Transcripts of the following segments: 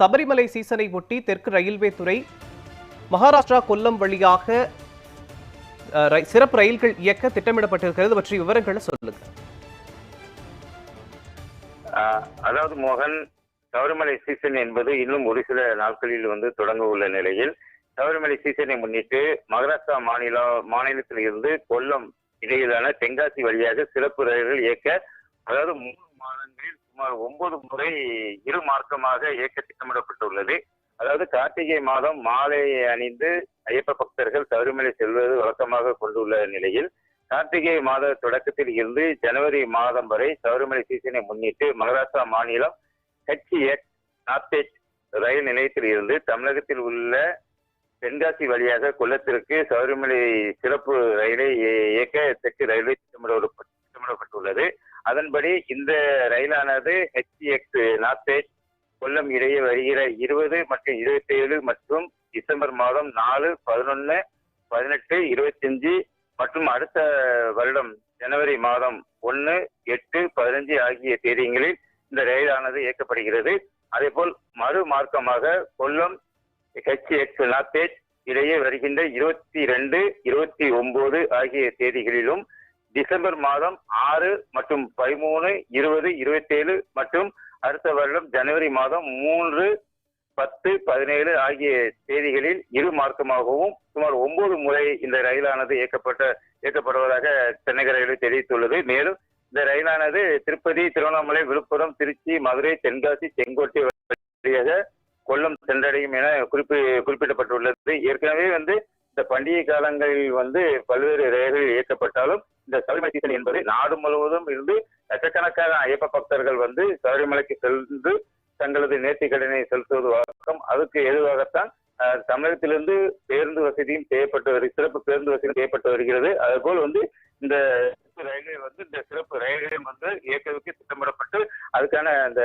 சபரிமலை சீசனை ஒட்டி தெற்கு ரயில்வே துறை மகாராஷ்டிரா கொல்லம் வழியாக சிறப்பு ரயில்கள் இயக்க திட்டமிடப்பட்டிருக்கிறது பற்றி விவரங்களை சொல்லுங்க. ஆஹ் அதாவது மோகன் சபரிமலை சீசன் என்பது இன்னும் ஒரு சில நாட்களில் வந்து தொடங்க உள்ள நிலையில் சபரிமலை சீசனை முன்னிட்டு மகாராஷ்டிரா மாநில மாநிலத்தில் இருந்து கொல்லம் இடையிலான தென்காசி வழியாக சிறப்பு ரயில்கள் இயக்க அதாவது மூணு சுமார் ஒன்பது முறை இரு மார்க்கமாக இயக்க திட்டமிடப்பட்டுள்ளது. அதாவது கார்த்திகை மாதம் மாலை அணிந்து ஐயப்ப பக்தர்கள் சபரிமலை செல்வது வழக்கமாக கொண்டுள்ள நிலையில் கார்த்திகை மாத தொடக்கத்தில் இருந்து ஜனவரி மாதம் வரை சபரிமலை சீசனை முன்னிட்டு மகாராஷ்டிரா மாநிலம் ஹெச்எக்ஸ் நார்த்தேட் ரயில் நிலையத்தில் இருந்து தமிழகத்தில் உள்ள தென்காசி வழியாக கொல்லத்திற்கு சபரிமலை சிறப்பு ரயிலை இயக்க தெற்கு ரயில்வே அதன்படி இந்த ரயிலானது ஹெச்எக்ஸ் நார்த்தேட் கொல்லம் இடையே வருகிற இருபது மற்றும் இருபத்தி ஏழு மற்றும் டிசம்பர் மாதம் நாலு பதினொன்னு பதினெட்டு இருபத்தஞ்சு மற்றும் அடுத்த வருடம் ஜனவரி மாதம் ஒன்று எட்டு பதினஞ்சு ஆகிய தேதிகளில் இந்த ரயிலானது இயக்கப்படுகிறது. அதேபோல் மறு மார்க்கமாக கொல்லம் ஹெச்எக்ஸ் நாத்தேட் இடையே வருகின்ற இருபத்தி ரெண்டு இருபத்தி ஒன்பது ஆகிய தேதிகளிலும் டிசம்பர் மாதம் ஆறு மற்றும் பதிமூணு இருபது இருபத்தேழு மற்றும் அடுத்த வருடம் ஜனவரி மாதம் மூன்று பத்து பதினேழு ஆகிய தேதிகளில் இரு மார்க்கமாகவும் சுமார் ஒன்பது முறை இந்த ரயிலானது இயக்கப்பட்ட இயக்கப்படுவதாக சென்னை ரயில்வே தெரிவித்துள்ளது. மேலும் இந்த ரயிலானது திருப்பதி திருவண்ணாமலை விழுப்புரம் திருச்சி மதுரை தென்காசி செங்கோட்டை வழியாக கொல்லம் சென்றடையும் என குறிப்பி குறிப்பிடப்பட்டுள்ளது. ஏற்கனவே வந்து இந்த பண்டிகை காலங்களில் வந்து பல்வேறு ரயில்கள் இயக்கப்பட்டாலும் இந்த சபரிமலை சீசன் என்பது நாடு முழுவதும் இருந்து லட்சக்கணக்கான ஐயப்ப பக்தர்கள் வந்து சபரிமலைக்கு சென்று தங்களது நேர்த்திக்கடனை செலுத்துவது வழக்கம். அதுக்கு எதுவாகத்தான் தமிழகத்திலிருந்து பேருந்து வசதியும் செய்யப்பட்டு வருகிறது சிறப்பு பேருந்து வசதியும் செய்யப்பட்டு வருகிறது. அதுபோல் வந்து இந்த ரயில்வே வந்து இந்த சிறப்பு ரயில்களையும் வந்து இயக்கத்துக்கு திட்டமிடப்பட்டு அதுக்கான அந்த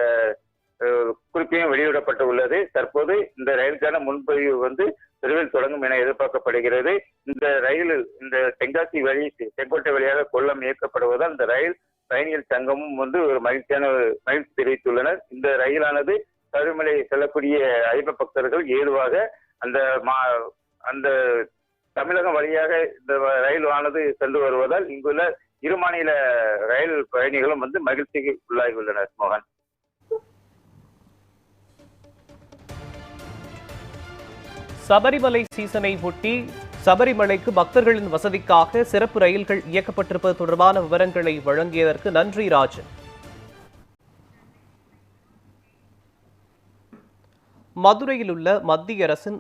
குறிப்பையும் வெளியிடப்பட்டு உள்ளது. தற்போது இந்த ரயிலுக்கான முன்பதிவு வந்து விரைவில் தொடங்கும் என எதிர்பார்க்கப்படுகிறது. இந்த ரயில் இந்த தென்காசி வழி செங்கோட்டை வழியாக கொல்லம் இயக்கப்படுவதால் இந்த ரயில் பயணிகள் சங்கமும் வந்து ஒரு மகிழ்ச்சியான மகிழ்ச்சி தெரிவித்துள்ளனர். இந்த ரயிலானது கருமலை செல்லக்கூடிய ஐப பக்தர்கள் ஏதுவாக அந்த மா அந்த தமிழகம் வழியாக இந்த வ- ரயில் ஆனது சென்று வருவதால் இங்குள்ள இரு மாநில ரயில் பயணிகளும் வந்து மகிழ்ச்சிக்கு உள்ளாகி உள்ளனர் மோகன். சபரிமலை சீசனை ஒட்டி சபரிமலைக்கு பக்தர்களின் வசதிக்காக சிறப்பு ரயில்கள் இயக்கப்பட்டிருப்பது தொடர்பான விவரங்களை வழங்கியதற்கு நன்றி ராஜன். மதுரையில் உள்ள மத்திய அரசின்